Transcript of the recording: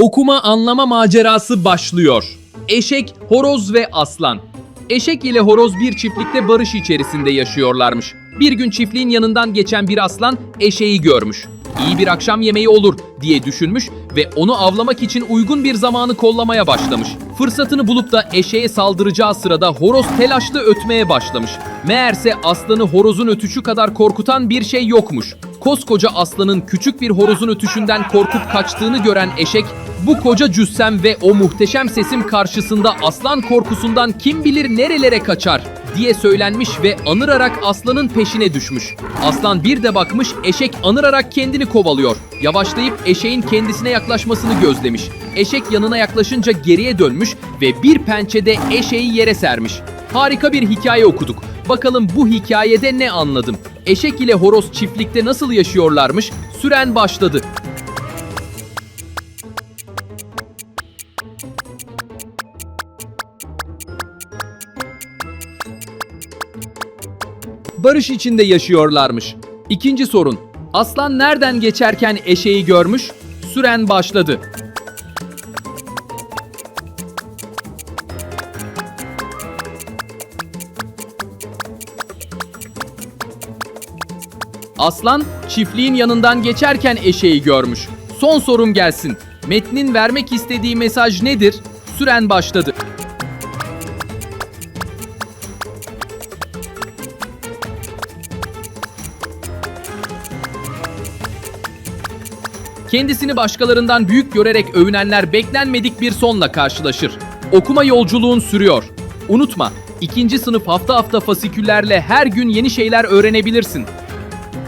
Okuma anlama macerası başlıyor. Eşek, horoz ve aslan. Eşek ile horoz bir çiftlikte barış içerisinde yaşıyorlarmış. Bir gün çiftliğin yanından geçen bir aslan eşeği görmüş. İyi bir akşam yemeği olur diye düşünmüş ve onu avlamak için uygun bir zamanı kollamaya başlamış. Fırsatını bulup da eşeğe saldıracağı sırada horoz telaşlı ötmeye başlamış. Meğerse aslanı horozun ötüşü kadar korkutan bir şey yokmuş. Koskoca aslanın küçük bir horozun ötüşünden korkup kaçtığını gören eşek, bu koca cüssem ve o muhteşem sesim karşısında aslan korkusundan kim bilir nerelere kaçar diye söylenmiş ve anırarak aslanın peşine düşmüş. Aslan bir de bakmış eşek anırarak kendini kovalıyor. Yavaşlayıp eşeğin kendisine yaklaşmasını gözlemiş. Eşek yanına yaklaşınca geriye dönmüş ve bir pençede eşeği yere sermiş. Harika bir hikaye okuduk. Bakalım bu hikayede ne anladım? Eşek ile horoz çiftlikte nasıl yaşıyorlarmış? Süren başladı. Barış içinde yaşıyorlarmış. İkinci sorun. Aslan nereden geçerken eşeği görmüş? Süren başladı. Aslan çiftliğin yanından geçerken eşeği görmüş. Son sorum gelsin. Metnin vermek istediği mesaj nedir? Süren başladı. Kendisini başkalarından büyük görerek övünenler beklenmedik bir sonla karşılaşır. Okuma yolculuğun sürüyor. Unutma, ikinci sınıf hafta hafta fasiküllerle her gün yeni şeyler öğrenebilirsin.